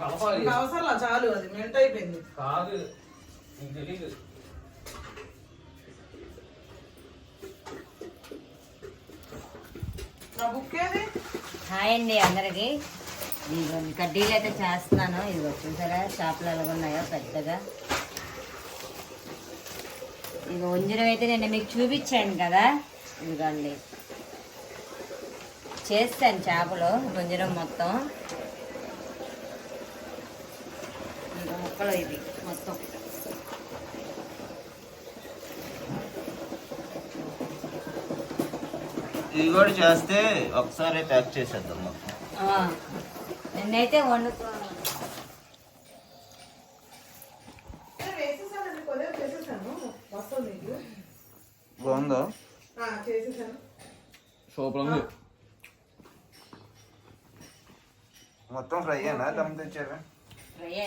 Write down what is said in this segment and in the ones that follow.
కలపాలి. ఇంకా అవసరం చాలు అది మెంట్ అయిపోయింది. కాదు నీకు తెలీదు. హాయ్ అండి అందరికి. ఇదిగో కడ్డీలు అయితే చేస్తున్నాను. ఇది చూసారా? షాపులో ఎలాగ ఉన్నాయో పెద్దగా. ఇక ఉంజరం అయితే నేను మీకు చూపించాను కదా. ఇదిగోండి. చేస్తాను చేపలు గుంజరం మొత్తం ఇంకా ముక్కలు ఇది మొత్తం. ఇది కూడా చేస్తే ఒకసారి ప్యాక్ చేసేద్దాం మొత్తం. ఆ, నిన్నైతే వండుకో బాగుందో? సూపర్ ఉంది. మొత్తం ఫ్రై అయినా దమ్ తెచ్చారా? దమ్ముందా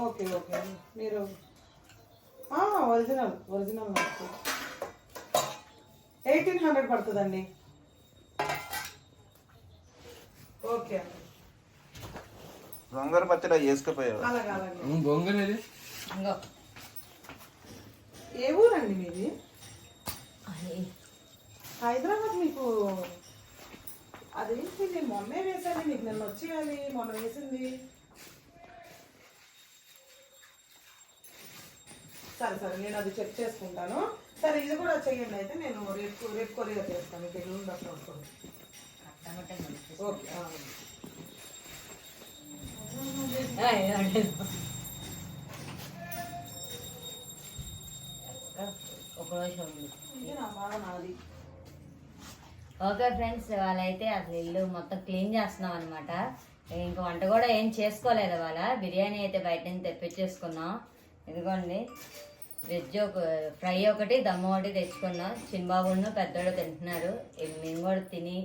ఓకే ఓకే. మీరు ఆ, ఒరిజినల్ ఒరిజినల్ ఎయిటీన్ హండ్రెడ్ పడుతుందండి. ఓకే. అండి గోంగూర పచ్చడి వేసుకుపోయావు అలాగే అలాగే బొంగనేది ఇంకో ఏ ఊరండి మీది? హైదరాబాద్ మీకు అది నేను మొన్నే వేసాను మీకు నిన్న వచ్చేయాలి మొన్న వేసింది. సరే సరే నేను అది చెక్ చేసుకుంటాను. సరే ఇది కూడా చెయ్యండి అయితే నేను రేపు రేపు కొరియర్ చేస్తాను మీకు ఎల్లుండి అట్లా. ఓకే ఒక ఉంది ఇది నా బాధ నాది. ఓకే ఫ్రెండ్స్ వాళ్ళైతే అసలు ఇల్లు మొత్తం క్లీన్ చేస్తున్నాం అనమాట ఇంకా వంట కూడా ఏం చేసుకోలేదు వాళ్ళ బిర్యానీ అయితే బయట నుంచి తెప్పించేసుకున్నాం. ఇదిగోండి వెజ్ ఒక ఫ్రై ఒకటి దమ్ ఒకటి తెచ్చుకున్నాం. చిన్నబాబును పెద్దోడు తింటున్నారు మేము కూడా తిని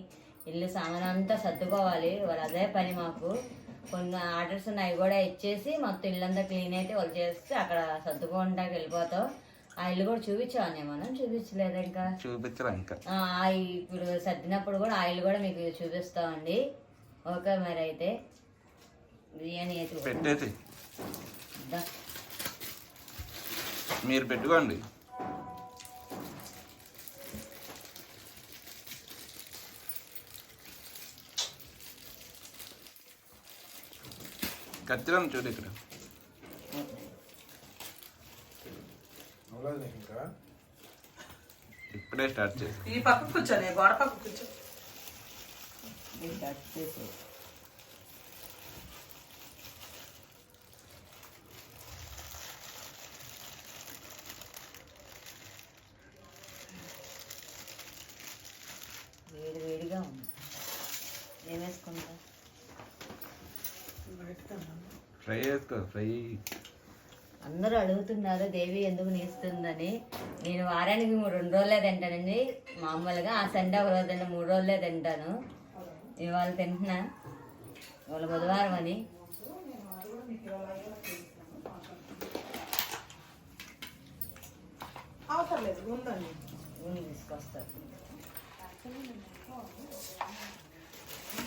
ఇల్లు సామాన్ అంతా సర్దుకోవాలి. వాళ్ళు అదే పని మాకు. కొన్ని ఆర్డర్స్ ఉన్నాయి కూడా ఇచ్చేసి మొత్తం ఇల్లంతా క్లీన్ అయితే వాళ్ళు చేస్తే అక్కడ సర్దుకోవడానికి వెళ్ళిపోతాం. ఆ ఇల్లు కూడా చూపించామని మనం చూపించలేదు ఇంకా. చూపించరా ఇంకా? ఆ, ఇప్పుడు సర్దినప్పుడు కూడా ఆయిల్ కూడా మీకు చూపిస్తామండి. ఓకే మరి అయితే. బిర్యానీ అయితే పెట్టేసి దా. మీరు పెట్టుకోండి. ఖచ్చితంగా చూడు ఇక్కడ. ఇప్పుడే స్టార్ట్ చేసి ఈ పక్క కూర్చోని గోడ పక్క కూర్చో. వేడి వేడిగా ఉంది. ఏం వేసుకుంటా ఫ్రై చేసుకో ఫ్రై. అందరూ అడుగుతున్నారు దేవి ఎందుకు నీస్తుందని నేను వారానికి రెండు రోజులే తింటానండి. మామూలుగా ఆ సండే ఒక రోజు తింటా మూడు రోజులే తింటాను. ఇవాళ తింటున్నా. ఇవాళ బుధవారం అని. అవసరం లేదు ఉందండి నూనె తీసుకొస్తారు.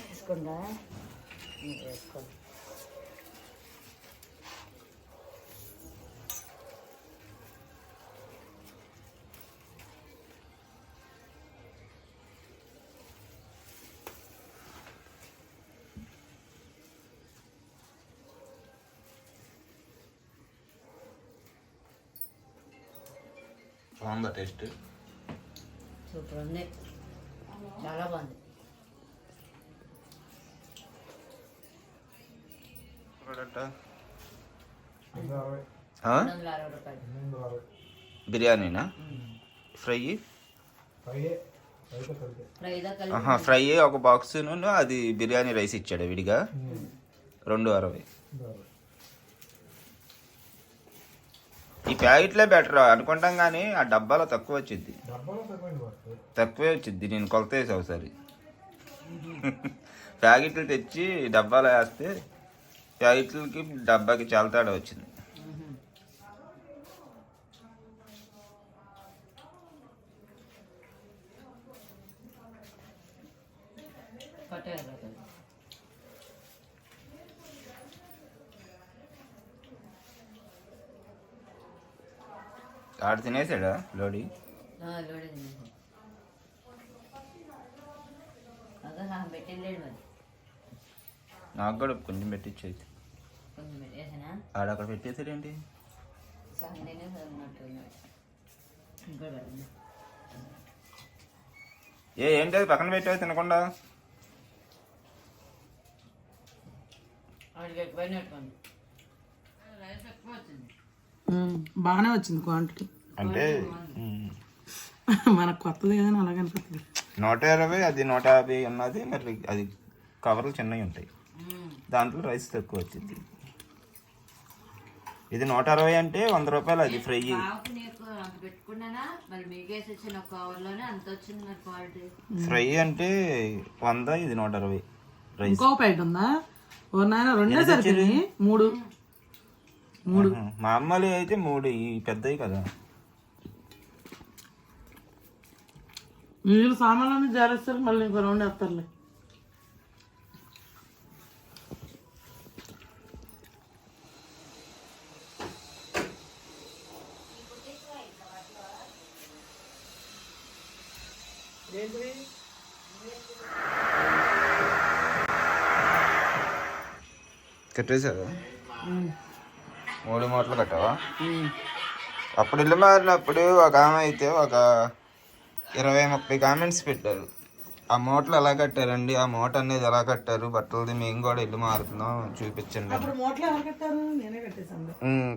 తీసుకుందా వేసుకోండి బాగుందా టేస్ట్ సూపర్ ఉంది చాలా బాగుంది బిర్యానీనా ఫ్రై ఫ్రై ఒక బాక్స్ అది బిర్యానీ రైస్ ఇచ్చాడు విడిగా. రెండు అరవై. ఈ ప్యాకెట్లే బెటర్ అనుకుంటాం కానీ ఆ డబ్బాలో తక్కువ వచ్చింది తక్కువే వచ్చింది నేను కొలత వేసా ఒకసారి. ప్యాకెట్లు తెచ్చి డబ్బాలో వేస్తే ప్యాకెట్లకి డబ్బాకి చాలా తేడా వచ్చింది. పట్టే రూపాయలు ఆడు తినేసాడా లోడి? నాకు కూడా కొంచెం పెట్టేసానా? ఆడు అక్కడ పెట్టేసాడేంటి. ఏ ఏంటి అది పక్కన పెట్టావు తినకుండా? ఉంది. రైస్ ఎక్కువ వచ్చింది. బాగానే వచ్చింది క్వాంటిటీ. అంటే మనకు కొత్తది కానీ అలాగే అనిపిస్తుంది. నూట ఇరవై అది నూట యాభై ఉన్నది మరి అది కవర్లు చిన్నవి ఉంటాయి. దాంట్లో రైస్ తక్కువ వచ్చింది. ఇది నూట అరవై అంటే వంద రూపాయలు అది ఫ్రై బావకి నీకు అంత పెట్టుకున్నానా? మరి మీకేసి వచ్చిన ఒక కవర్లోనే అంత వచ్చింది మరి క్వాలిటీ. ఫ్రై అంటే వంద ఇది నూట అరవై. రైస్. ఇంకో ప్యాకెట్ ఉందా? ఓ నాయన రెండే సరిపోయి మూడు. ఆహా. మా అమ్మలు అయితే మూడు ఈ పెద్దవి కదా. మీరు సామాన్లన్నీ జారేస్తారు మళ్ళీ ఇంకో రెండు వేస్తారులే. కట్టేశారు? మూడు మూటలు కట్టావా అప్పుడు ఇల్లు మారినప్పుడు ఒక ఆమె అయితే ఒక ఇరవై ముప్పై కామెంట్స్ పెట్టారు. ఆ మూటలు ఎలా కట్టారండి? ఆ మూట అనేది ఎలా కట్టారు? బట్టలది మేము కూడా ఇల్లు మారుతున్నాం చూపించండి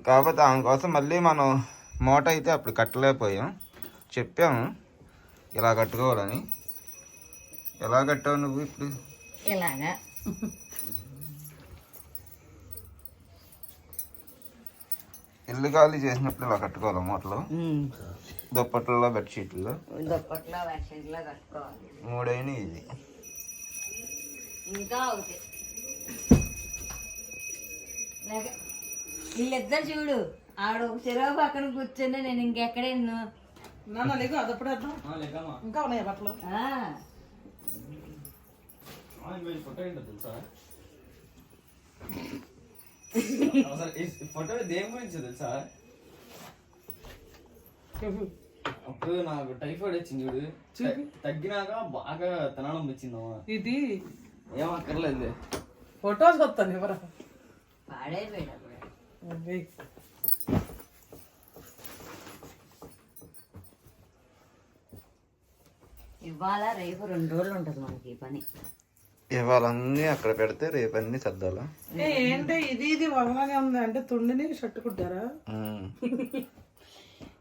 కాకపోతే ఆమె కోసం మళ్ళీ మనం మూట అయితే అప్పుడు కట్టలేకపోయాం. చెప్పాము ఇలా కట్టుకోవాలని. ఎలా కట్టావు నువ్వు ఇప్పుడు? ఇలాగా. ఇల్లు ఖాళీ చేసినప్పుడు ఇలా కట్టుకోవాలి మూటలు దుప్పట్లలో బెడ్షీట్లో దుప్పట్లో వ్యాక్సిన్లో కట్టుకోవాలి. మూడైన ఇది ఇంకా ఒకటి. వీళ్ళిద్దరు చూడు ఆడు ఒక చెరువు పక్కన కూర్చొని నేను ఇంకెక్కడే నాన్న లేకు అదప్పుడు వేద్దాం లేకమ్మా. ఇంకా ఉన్నాయి బట్టలు? తెలుసా? అసలు ఈ ఫోటో దేని గురించి తెలుసా? అప్పుడు నాకు టైఫాయిడ్ వచ్చింది చూడు. తగ్గినాక బాగా తినడం వచ్చిందమ్మా ఇది? ఏం అక్కర్లేదు ఫొటోస్ వస్తాను ఎవరా? ఇవాళ రేపు రెండు రోజులు ఉంటుంది మనకి ఈ పని. ఇవాళ అన్నీ అక్కడ పెడితే రేపు అన్నీ సర్దాలా? ఏ, ఏంటి? ఇది ఇది వదలానే ఉంది. అంటే తుండిని షర్ట్ కుట్టారా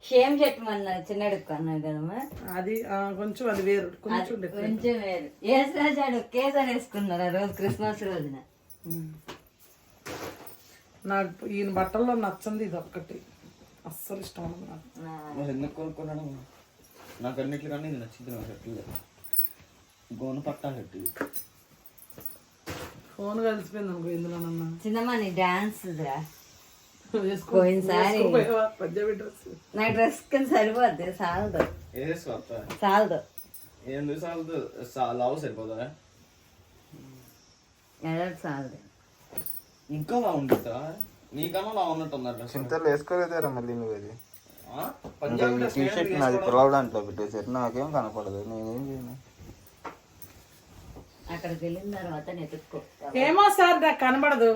షేమ్ చెట్టు మన చిన్నడుకు అన్నావు కదమ్మా అది కొంచెం అది వేరు. కొంచెం. కొంచెం వేరు. ఏసరాజాడు ఒకేసారి వేసుకున్నారు ఆ రోజు క్రిస్మస్ రోజున. నాకు ఈయన బట్టల్లో నచ్చంది ఇది ఒక్కటి. అస్సలు ఇష్టం నాకు. ఎందుకు కొనుక్కున్నాడు? నాకు అన్నిటికన్నా ఇది నచ్చింది నాకు గోను పట్టా షర్ట్ ఇది. ఫోన్ కలిసిపోయింది అనుకో ఇందులోనన్నా చిన్నమ్మ నీ డాన్స్ పోయినసారి వేసుకోపోయావా? పంజాబీ డ్రెస్ నా డ్రెస్ కింద సరిపోద్ది సాలదు. సాలదు. ఎందుకు సాలదు? లావు సరిపోదా? ఎడట్ సాలదు. ఇంకా లా ఉంటుందా నీకన్నా లా ఉన్నట్టు ఉన్నారు డ్రెస్? చింతలు వేసుకోలేదారా మళ్ళీ నువ్వు అది. ఆ? పంజాబీ డ్రెస్ టీ షర్ట్ నాది పిల్లల దాంట్లో పెట్టేసారు నాకేం కనపడదు నేనేం చేయను? అక్కడికి వెళ్ళిన తర్వాత నెతుక్కో ఏమో సార్ నాకు కనబడదు.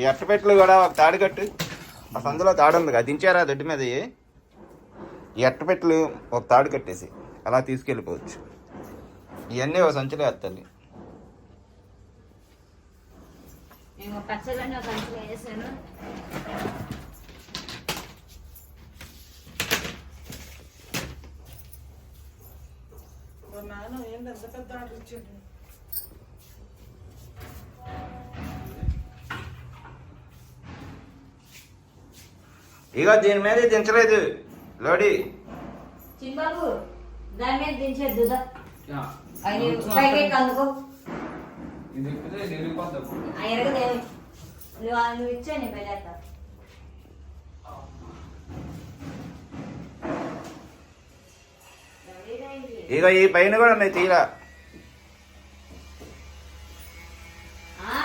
ఈ అట్టపెట్టెలు కూడా ఒక తాడు కట్టు. ఆ సందులో తాడు ఉంది కదా దించారా దొడ్డి మీద? ఈ అట్టపెట్టెలు ఒక తాడు కట్టేసి అలా తీసుకెళ్ళిపోవచ్చు. ఇవన్నీ ఒక సంచిలో వేస్తాను అంచులో వేసాను ఓ నాన్న ఏంటి ఎంత పెద్ద ఆర్డర్ ఇచ్చాడు? ఇక దీని మీద దించలేదు. లోడి. చిన్నబాబు దాని మీద దించేద్దు అందుకో ఇది నువ్వు ఇచ్చే నేను వెళ్ళేస్తా. ఇక ఈ పైన కూడా ఉన్నాయి తీరా. ఆ,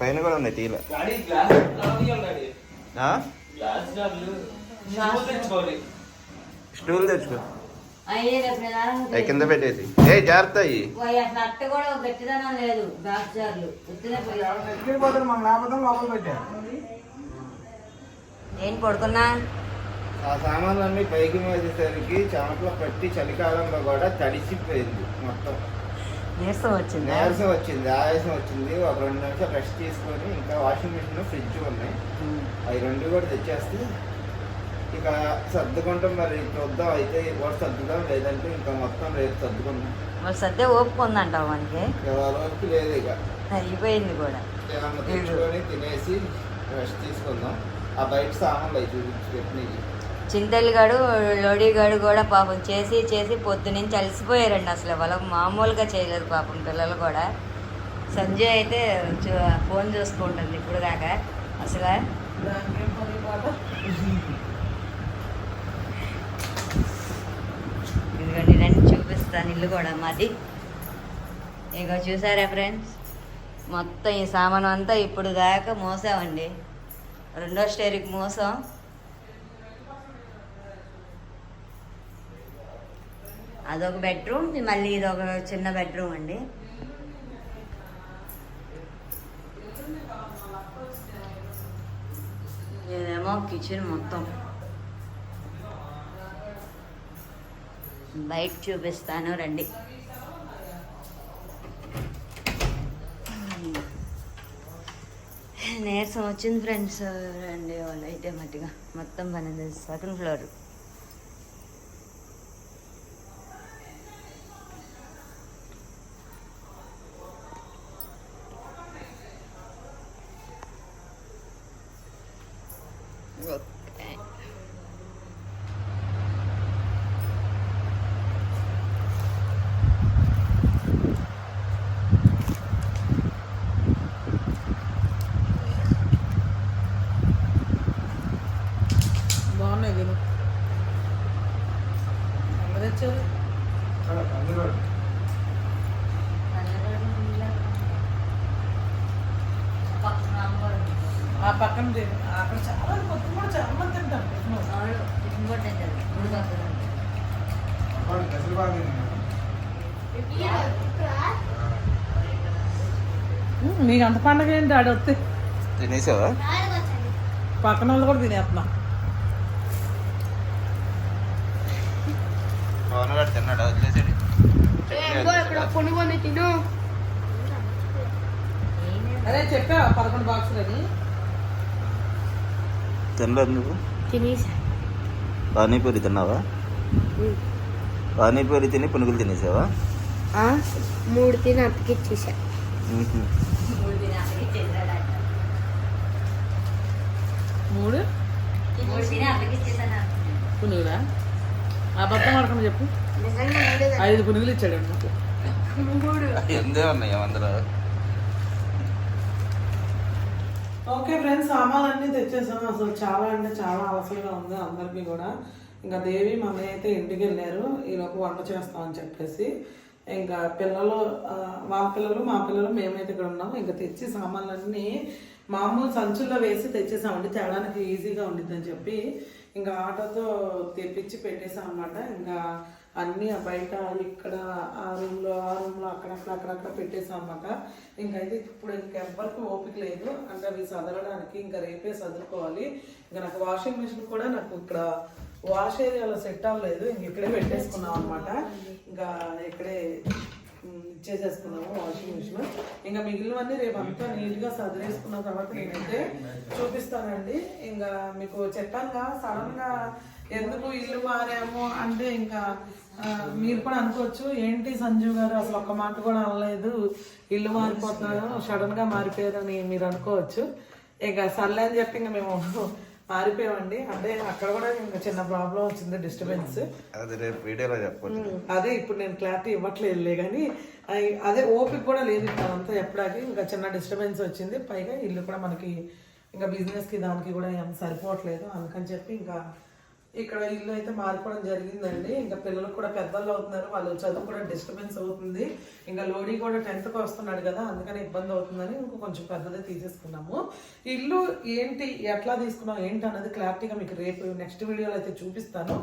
పైన కూడా ఉన్నాయి తెచ్చుకోవాలి. స్టూల్ తెచ్చుకో. కింద పెట్టేసి. ఏ జాగ్రత్త ఏం పడుకున్నా? ఆ సామాన్లన్నీ పైకి మోసేసరికి చెమటలో పట్టి చలికాలంలో కూడా తడిసిపోయింది మొత్తం. నీరసం వచ్చింది? నీరసం వచ్చింది ఆయాసం వచ్చింది. ఒక రెండు నిమిషాలు రెస్ట్ తీసుకొని ఇంకా వాషింగ్ మిషన్ ఫ్రిడ్జ్ ఉన్నాయి. అవి రెండు కూడా తెచ్చేస్తే ఇక సర్దుకుంటాం మరి. చూద్దాం అయితే ఇవాళ సర్దుదాం లేదంటే ఇంకా మొత్తం రేపు సర్దుకుందాం మరి సద్దే ఓపుకుందంటావు మనకి? వరకు లేదు ఇక. అయిపోయింది కూడా. తెచ్చుకొని తినేసి రెస్ట్ తీసుకుందాం. ఆ బయట సామాన్లు అవి చూపించి పెట్టినవి. చింతలిగాడు లోడిగాడు కూడా పాపం చేసి చేసి పొద్దునుంచి అలసిపోయారండి అసలు. వాళ్ళకు మామూలుగా చేయలేదు పాపం పిల్లలు కూడా. సంజయ్ అయితే చూ- ఫోన్ చూసుకుంటుంది ఇప్పుడు దాకా. అసలు? దానికేం పని ఇదిగోండి రండి చూపిస్తాను ఇల్లు కూడా మాది. ఇక చూసారా ఫ్రెండ్స్? మొత్తం ఈ సామాను అంతా ఇప్పుడు దాకా మోసామండి. రెండో స్టేరికి మోసాం. అదొక బెడ్రూమ్ మళ్ళీ ఇది ఒక చిన్న బెడ్రూమ్ అండి. ఇదేమో కిచెన్ మొత్తం. బయట చూపిస్తాను రండి. నీరసం వచ్చింది ఫ్రెండ్స్ రండి వాళ్ళు అయితే మట్టిగా. మొత్తం పన్నెండు సెకండ్ ఫ్లోర్. ఓకే బాగున్నాయి తిను ఎంత తెచ్చారు ఆ పక్కన తిను. అక్కడ చాలా కొత్త కూడా చాలా మంది తింటారు టిఫిన్. ఉమ్, నీకు అంత పండగ ఏంటి ఆడ వస్తే? తినేసావా? పక్కన వాళ్ళు కూడా తినేస్తున్నా. పవన్ గారు తిన్నాడా వదిలేసాడు అదే చెప్పా పదకొండు బాక్సులు అని. తినలేదు నువ్వు? పానీపూరి తిన్నావా? పానీపూరి తిని పునుగులు తినేసావా? మూడు తిని అతికిచ్చేసా. మూడు. పునుగులా? అబద్ధం ఆడకుండా చెప్పు. ఐదు పునుగులు ఇచ్చాడు నాకు ఓకే ఫ్రెండ్స్ సామాన్లు అన్నీ తెచ్చేసాం. అసలు చాలా అంటే చాలా అలసలుగా ఉంది అందరికీ కూడా. ఇంకా దేవి మన అయితే ఇంటికి వెళ్ళారు. ఈలోపు వంట చేస్తామని చెప్పేసి. ఇంకా పిల్లలు వాళ్ళ పిల్లలు మా పిల్లలు మేమైతే ఇక్కడ ఉన్నాము ఇంకా తెచ్చి సామాన్లన్నీ మామూలు సంచుల్లో వేసి తెచ్చేసామండి తేడానికి ఈజీగా ఉండిద్దని చెప్పి ఇంకా ఆటోతో తెప్పించి పెట్టేసాం అనమాట ఇంకా అన్నీ బయట ఇక్కడ ఆ రూమ్లో ఆ రూమ్లో అక్కడక్కడ అక్కడక్కడ పెట్టేసాం అనమాట ఇంకైతే ఇప్పుడు ఇంకెవ్వరికి ఓపిక లేదు. అంటే అవి సదరడానికి ఇంకా రేపే చదువుకోవాలి ఇంకా నాకు వాషింగ్ మిషన్ కూడా నాకు ఇక్కడ వాష్ ఏరియాలో సెట్ అవ్వలేదు. ఇంక ఇక్కడే పెట్టేసుకున్నాం అనమాట ఇంకా ఇక్కడే ఇచ్చేసేసుకున్నాము వాషింగ్ మిషన్ ఇంకా మిగిలినవన్నీ రేపు అంతా నీట్గా సదిరేసుకున్న తర్వాత నేనైతే చూపిస్తానండి. ఇంకా మీకు చెప్పానుగా సడన్గా ఎందుకు ఇల్లు మారాము అంటే ఇంకా మీరు కూడా అనుకోవచ్చు. ఏంటి సంజీవ్ గారు? అసలు ఒక్క మాట కూడా అనలేదు. ఇల్లు మారిపోతున్నారు సడన్గా మారిపోయారని మీరు అనుకోవచ్చు. ఇక సర్లే అని చెప్పి ఇంకా మేము మారిపోయామండి అంటే అక్కడ కూడా ఇంకా చిన్న ప్రాబ్లం వచ్చింది డిస్టర్బెన్స్. అది రేపు వీడియోలో చెప్పండి అదే ఇప్పుడు నేను క్లారిటీ ఇవ్వట్లేదులే కానీ అదే ఓపిక కూడా లేదు అంతా చెప్పడానికి ఇంకా చిన్న డిస్టర్బెన్స్ వచ్చింది. పైగా ఇల్లు కూడా మనకి ఇంకా బిజినెస్కి దానికి కూడా ఏం సరిపోవట్లేదు. అందుకని చెప్పి ఇంకా ఇక్కడ ఇల్లు అయితే మారిపోవడం జరిగిందండి. ఇంకా పిల్లలు కూడా పెద్దలు అవుతున్నారు. వాళ్ళు చదువు కూడా డిస్టర్బెన్స్ అవుతుంది. ఇంకా లోడీ కూడా టెన్త్కి వస్తున్నాడు కదా అందుకని ఇబ్బంది అవుతుందని ఇంకో కొంచెం పెద్దదే తీసేసుకున్నాము. ఇల్లు ఏంటి ఎట్లా తీసుకున్నాం ఏంటి అన్నది క్లారిటీగా మీకు రేపు నెక్స్ట్ వీడియోలో అయితే చూపిస్తాను.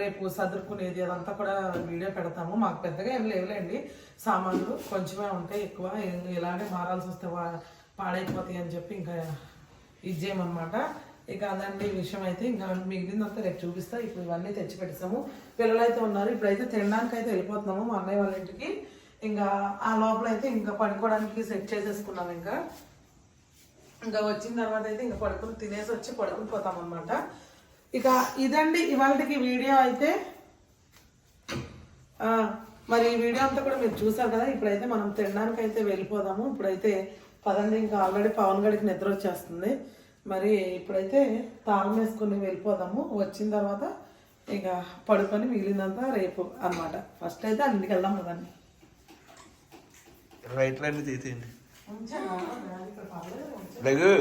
రేపు సదురుకునేది అదంతా కూడా వీడియో పెడతాము. మాకు పెద్దగా ఏం లేవులేండి. సామాన్లు కొంచెమే ఉంటాయి ఎక్కువ. ఇలాగే మారాల్సి వస్తే పాడైపోతాయి అని చెప్పి ఇంకా ఇచ్చేయమన్నమాట ఇక అదండి ఈ విషయం అయితే ఇంకా మిగిలిందంతా రేపు చూపిస్తా. ఇప్పుడు ఇవన్నీ తెచ్చి పెట్టేసాము పిల్లలు అయితే ఉన్నారు. ఇప్పుడైతే తినడానికి అయితే వెళ్ళిపోతున్నాము మా అన్నయ్య వాళ్ళ ఇంటికి. ఇంకా ఆ లోపల అయితే ఇంకా పడుకోవడానికి సెట్ చేసేసుకున్నాం ఇంకా. ఇంకా వచ్చిన తర్వాత అయితే ఇంకా పడుకుని తినేసి వచ్చి పడుకుని పోతాం అనమాట ఇక ఇదండి ఇవాళకి వీడియో అయితే. మరి ఈ వీడియో అంతా కూడా మీరు చూసారు కదా ఇప్పుడైతే మనం తినడానికి అయితే వెళ్ళిపోదాము. ఇప్పుడైతే పదండి ఇంకా ఆల్రెడీ పవన్ గడికి నిద్ర వచ్చేస్తుంది. మరి ఇప్పుడైతే తాళం వేసుకొని వెళ్ళిపోదాము. వచ్చిన తర్వాత ఇక పడుకొని మిగిలిందంతా రేపు అన్నమాట. ఫస్ట్ అయితే అన్నింటికి వెళ్దాం కదండి. రైట్ లైన్ తీసేయండి లెగు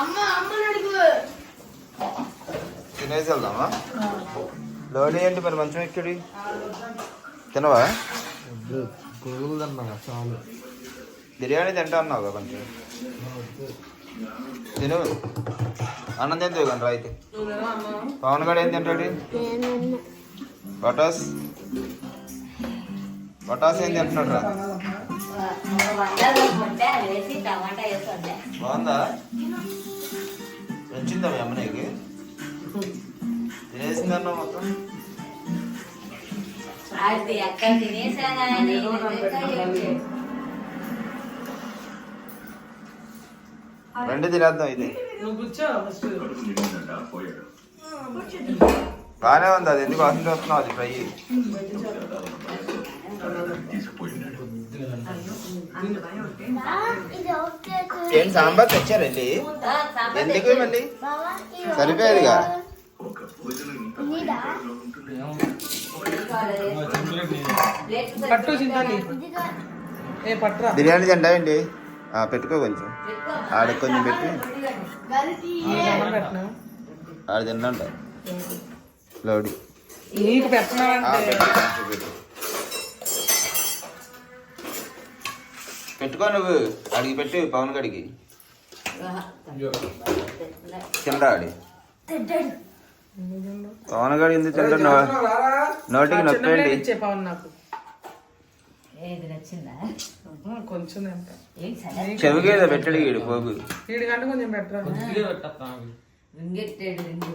అమ్మ అమ్మని అడుగు తినేసి వెళ్దామా మరి మంచం ఎక్కడి? తినవా? బిర్యానీ తింటా అన్నావు కదా కొంచెం. తిను. అన్నం తింటావు కానీ అయితే పవన్ గడు ఏం తింటాడు? పటాస్ పటాస్ ఏం తింటున్నాడు రా? బాగుందా? వచ్చిందా మీ అమ్మ నీకు? తినేసిందన్నా మొత్తం? అది అక్కడ తినేసానని రండి తినేద్దాం ఇది. బాగానే ఉంది అది ఎందుకు వాసన వస్తున్నావు? అది ఫ్రై. ఏం సాంబార్ తెచ్చారండి ఎందుకు మళ్ళీ సరిపోయేదిగా? పట్టు చింతాలి ఏ బిర్యానీ తింటాయండి ఆ, పెట్టుకో కొంచెం. ఆడికి కొంచెం పెట్టి. ఆడ తిండంట లోడి. నీకు. పెట్టుకో నువ్వు. అడిగి పెట్టు పవన్ గడికి కింద ఆడి? పవన్ ఎందుకు తింటాడు నోటికి చిన్న నొప్పి ప్లేట్ అండి ఇచ్చే పవన్ నాకు. ఏది నచ్చిందా? కొంచెం ఎంత? ఏం సరే? చెవికి ఏదో పెట్టాడు ఈడు పోగు. వీడి కంటే కొంచెం పెట్టరా? రింగెట్టాడు రింగు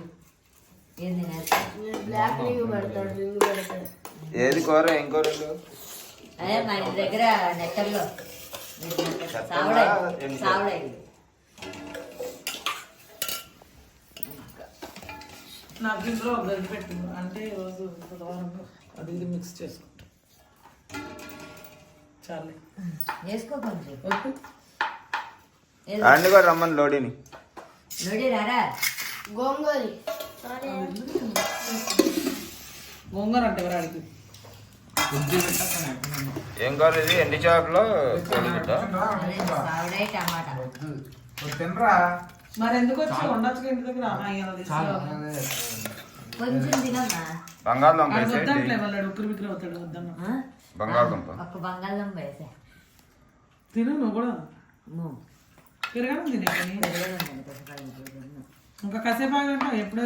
ఏంది బ్లాక్ రింగ్ పెడతాడు రింగ్ పెడతాడు. ఏది కూర? ఏం కూర ఇది? అదే మా ఇంటి దగ్గర నెక్కర్లో నెక్కర్లా? సావుడై ఎన్ని సావుడై నాకు ఇంట్లో ఒక గది పెట్టింది. అంటే ఈరోజు బుధవారం అది ఇది మిక్స్ చేసుకుంటా. చాలే. వేసుకో కొంచెం. వద్దు. కూడా రమ్మని లోడీని. నోడి రారా? గోంగూరి. గోంగూర అంటే ఎవరాడికి ఏం కూర ఇది? ఎండి చేపలో టమాటా. మరి ఎందుకు వచ్చి ఉండొచ్చు ఇంటి దగ్గర. కొంచెం తినమ్మా. బంగాళదుంప వాళ్ళు ఉక్కిరి బిక్కిరి అవుతాడు వద్దన్న ఆ? బంగాళదుంప. వేసా. తిను నువ్వు కూడా. పెరగడం తినే. ఇంకా కాసేపు ఆగంట ఎప్పుడు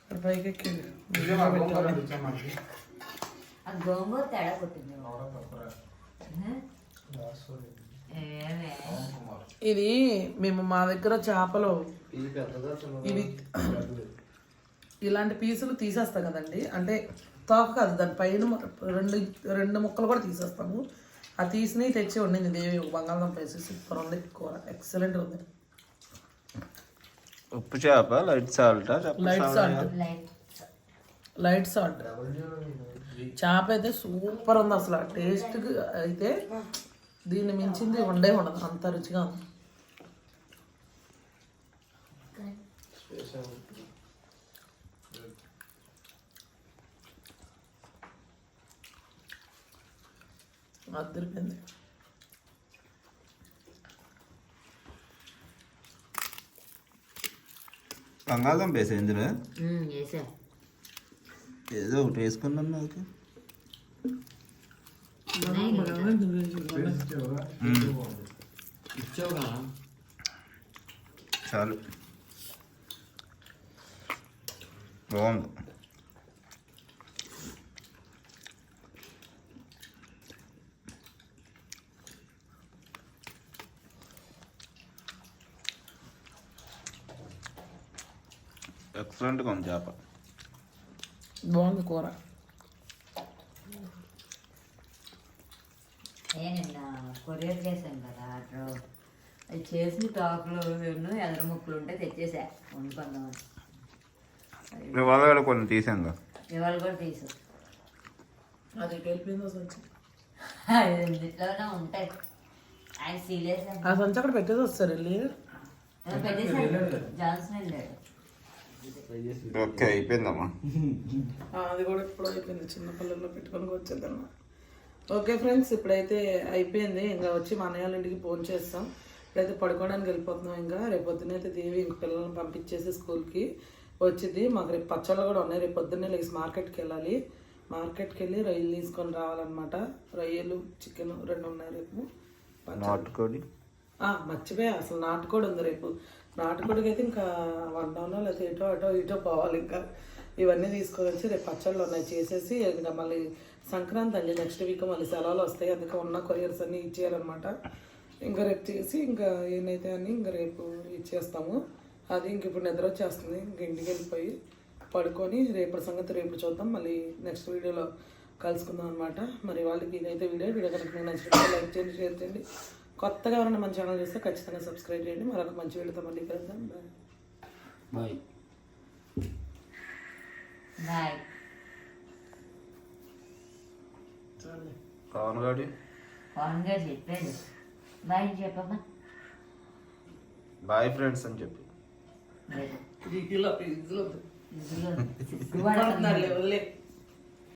ఇక్కడ పైకి ఎక్కింది. గోంగూర తేడా కొట్టింది. ఇది మేము మా దగ్గర చేపలు ఇవి ఇలాంటి పీసులు తీసేస్తాం కదండి. అంటే తోక కాదు దాని పైన రెండు రెండు ముక్కలు కూడా తీసేస్తాము. ఆ తీసినవి తెచ్చి వండింది దేవి బంగాళదుంప వేసి సూపర్ ఉంది కూర. ఎక్సలెంట్ ఉంది. ఉప్పు చేప light salt light salt. Light light salt. చేప అయితే సూపర్ ఉంది అసలు. టేస్ట్ అయితే దీన్ని మించింది ఉండే ఉండదు. అంత రుచిగా ఉంది. అద్దరిపోయింది బంగాళదుంప వేసా ఇందులో? చేసా ఏదో ఒకటి వేసుకున్నాను నాకు చాలు. బాగుంది. ఎక్సలెంట్గా ఉంది చేప. బాగుంది కూర. నిన్న కొరియర్ చేశాను కదా ఆర్డర్ అది చేసి టాకులు ఎన్నో ఎదర ముక్కలు ఉంటే తెచ్చేసా వండుకుందామని ఇవాళ కూడా కొన్ని తీసాంగా ఇవాళ కూడా తీసు. అది వెళ్ళిపోయిందో సంచి. ఇంట్లోనే ఉంటాయి. ఆయన సీరియస్ ఆ సంచి అక్కడ పెట్టేసి వస్తారు వెళ్ళి. పెట్టేసాడు జాన్సన్ వెళ్ళాడు. ఓకే అయిపోయిందమ్మా ఆ, అది కూడా ఇప్పుడు అయిపోయింది. చిన్న పిల్లల్లో పెట్టుకొని వచ్చేద్దాం ఓకే ఫ్రెండ్స్ ఇప్పుడైతే అయిపోయింది. ఇంకా వచ్చి మా అన్నయ్య ఇంటికి ఫోన్ చేస్తాం. ఇప్పుడైతే పడుకోవడానికి వెళ్ళిపోతున్నాం ఇంకా. రేపు పొద్దున్న అయితే దేవి ఇంక పిల్లల్ని పంపించేసి స్కూల్కి వచ్చింది. మాకు రేపు పచ్చళ్ళు కూడా ఉన్నాయి. రేపు పొద్దున్నే లేచి మార్కెట్కి వెళ్ళాలి. మార్కెట్కి వెళ్ళి రొయ్యలు తీసుకొని రావాలన్నమాట. రొయ్యలు చికెన్ రెండు ఉన్నాయి రేపు. నాటుకోడి. ఆ, మర్చిపోయా. అసలు నాటుకోడి ఉంది రేపు. నాటుకోడికి అయితే ఇంకా వన్ డౌన్ లేకపోతే ఇటో అటో ఇటో పోవాలి ఇంకా. ఇవన్నీ తీసుకొని రేపు పచ్చళ్ళు ఉన్నాయి చేసేసి ఇంకా మళ్ళీ సంక్రాంతి అండి నెక్స్ట్ వీక్ మళ్ళీ సెలవులు వస్తాయి. అందుకే ఉన్న కొరియర్స్ అన్నీ ఇచ్చేయాలన్నమాట. ఇంకా రేపు చేసి ఇంకా ఏమైతే అని ఇంకా రేపు ఇచ్చేస్తాము. అది ఇంక ఇప్పుడు నిద్ర వచ్చేస్తుంది. ఇంక ఇంటికి వెళ్ళిపోయి పడుకొని రేపటి సంగతి రేపు చూద్దాం. మళ్ళీ నెక్స్ట్ వీడియోలో కలుసుకుందాం అనమాట మరి వాళ్ళకి ఇదైతే వీడియో. వీడియో కనుక మీకు లైక్ చేయండి షేర్ చేయండి. కొత్తగా ఎవరైనా మన ఛానల్ చూస్తే ఖచ్చితంగా సబ్స్క్రైబ్ చేయండి. మరొక మంచి వీడియోతో మళ్ళీ కలుద్దాం. బాయ్ బాయ్ బాయ్ పవన్ గాడి పవన్ గారు చెప్పాడు బాయ్ చెప్పమ్మా. బాయ్ ఫ్రెండ్స్ అని చెప్పి. ఇదిలో సిగ్గుపడుతున్నాడు వదిలే.